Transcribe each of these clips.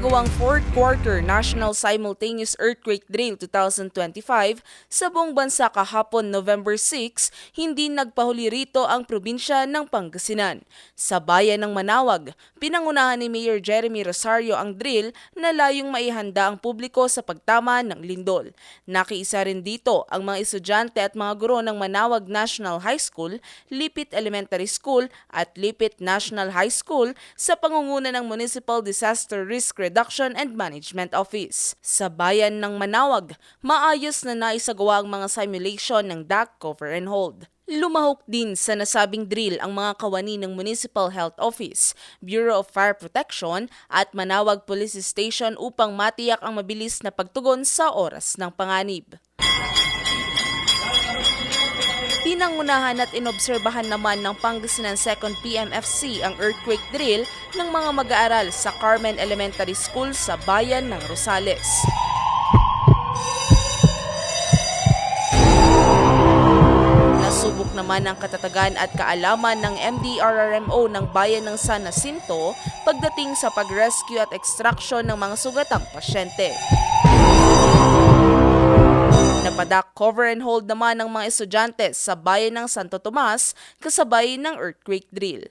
isinagawang fourth quarter National Simultaneous Earthquake Drill 2025 sa buong bansa kahapon November 6, hindi nagpahuli rito ang probinsya ng Pangasinan. Sa bayan ng Manawag, pinangunahan ni Mayor Jeremy Rosario ang drill na layong maihanda ang publiko sa pagtama ng lindol. Nakiisa rin dito ang mga estudyante at mga guro ng Manawag National High School, Lipit Elementary School at Lipit National High School sa pangunguna ng Municipal Disaster Risk Reduction and Management Office. Sa bayan ng Manawag, maayos na naisagawa ang mga simulation ng DAC cover and hold. Lumahok din sa nasabing drill ang mga kawani ng Municipal Health Office, Bureau of Fire Protection at Manawag Police Station upang matiyak ang mabilis na pagtugon sa oras ng panganib. Pinangunahan at inobserbahan naman ng Pangasinan 2nd PMFC ang earthquake drill ng mga mag-aaral sa Carmen Elementary School sa bayan ng Rosales. Nasubok naman ang katatagan at kaalaman ng MDRRMO ng bayan ng San Jacinto pagdating sa pag-rescue at extraction ng mga sugatang pasyente. Napadak cover and hold naman ng mga estudyante sa bayan ng Santo Tomas kasabay ng earthquake drill.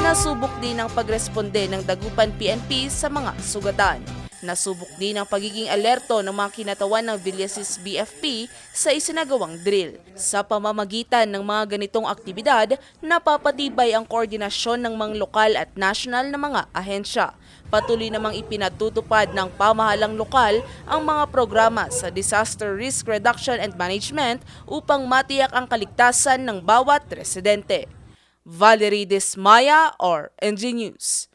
Nasubok din ang pagresponde ng Dagupan PNP sa mga sugatan. Nasubok din ang pagiging alerto ng mga kinatawan ng Villasis BFP sa isinagawang drill. Sa pamamagitan ng mga ganitong aktibidad, napapatibay ang koordinasyon ng mga lokal at national na mga ahensya. Patuloy namang ipinatutupad ng pamahalang lokal ang mga programa sa Disaster Risk Reduction and Management upang matiyak ang kaligtasan ng bawat residente. Valerie Desmaya or NG News.